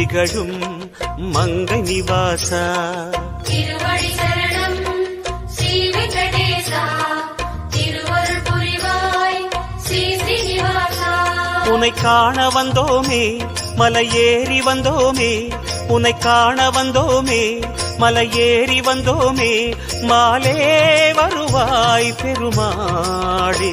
திகழும் மங்கை நிவாசா. திருவடி சரணம் ஸ்ரீ வெங்கடேசா. திருவருள் புரிவாய் ஸ்ரீ ஸ்ரீனிவாசா உனை காண வந்தோமே மலை ஏறி வந்தோமே உனை காண வந்தோமே மலை ஏறி வந்தோமே மாலே வருவாய் பெருமாளே.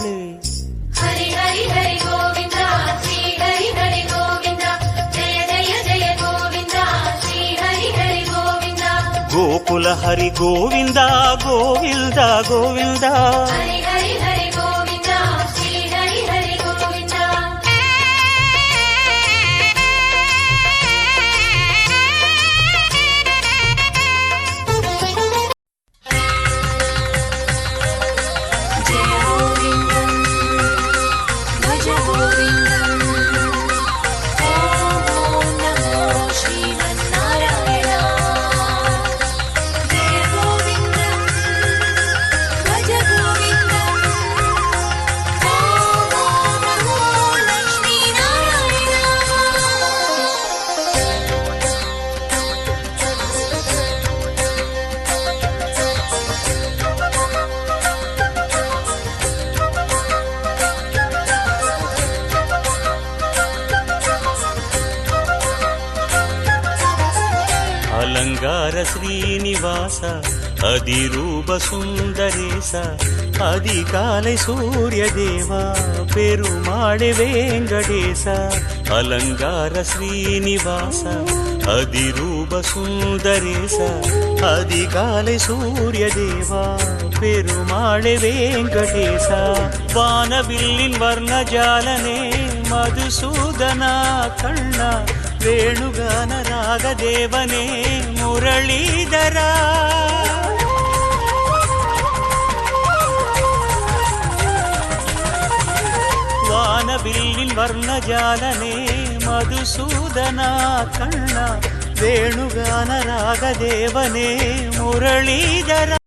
గోకుల హరి గోవిందా గోవిందా గోవిందా. అలంగార శ్రీనివాస அதிரூப சுந்தரேச அதிகாலை சூரியதேவா பெருமாளே வேங்கடேச அலங்கார ஸ்ரீனிவாச அதிரூப சுந்தரேச அதிகாலை சூரிய தேவா பெருமாளே வெங்கடேசா வானவில்லின் வர்ணஜாலனே மதுசூதனா கண்ணா வேணுகான ராகதேவனே முரளீதரா. வானவில்லின் வர்ணஜாலனே மதுசூதனா கண்ணா. வேணுகான ராகதேவனே முரளீதரா.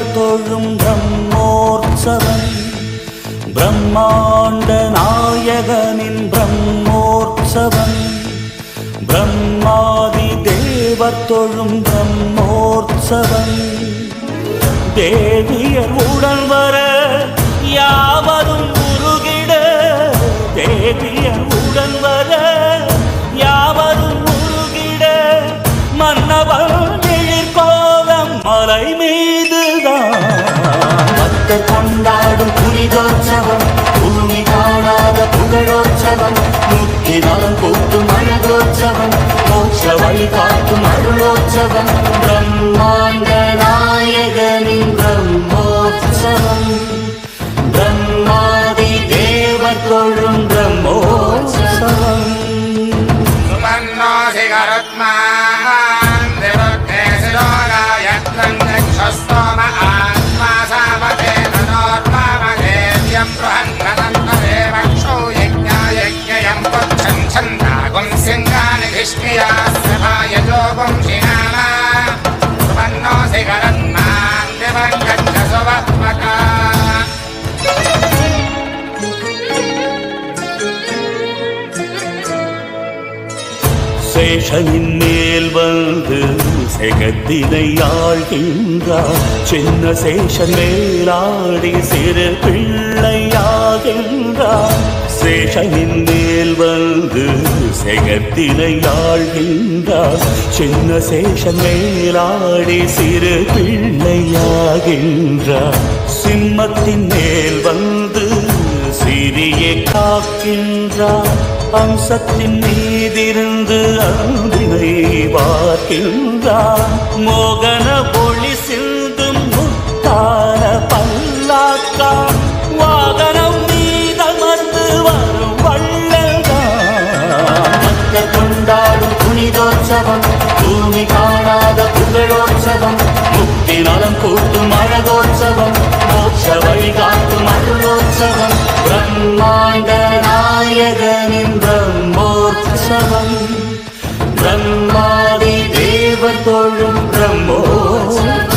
தேவர் தொழும் பிரம்மோற்சவன் பிரம்மாண்ட நாயகனின் பிரம்மோற்சவன் பிரம்மாதி தேவர் தொழும் பிரம்மோற்சவன் தேவியர் உடன் வர யாவரும் கொண்டாடும் புனிதோற்சவம் பூமி காணாத புகழோற்சவம் முக்தி நலம் கூட்டும் அழகோற்சவம் மோட்ச வழி காட்டும் அருளோற்சவம் பிரம்மாண்ட சேஷனின் மேல் வந்து செகத்தினை ஆழ்கின்றார். சின்ன சேஷன் மேலாடி சிறு பிள்ளையாகின்றார். சேஷனின் மேல் வந்து செகத்தினை ஆழ்கின்றார். சின்ன சேஷன் மேலாடி சிறு பிள்ளையாகின்றார். சிம்மத்தின் மேல் வந்து சிறிய காக்கின்றார். அம்சத்தின் மீதிருந்து அன்பினை பார்க்கின்றார் மோகன ஒளி புகழோற்சவம் புனிதோற்சவம் பூமி காணாத புகழோற்சவம் முக்தி நலம் கூட்டும் அழகோற்சவம் மோட்ச வழி காட்டும் அருளோற்சவம் பிரம்மாண்ட நாயகனின் பிரம்மோற்சவம். பிரம்மாதி தேவர் தோழும் பிரம்மோற்சவம்.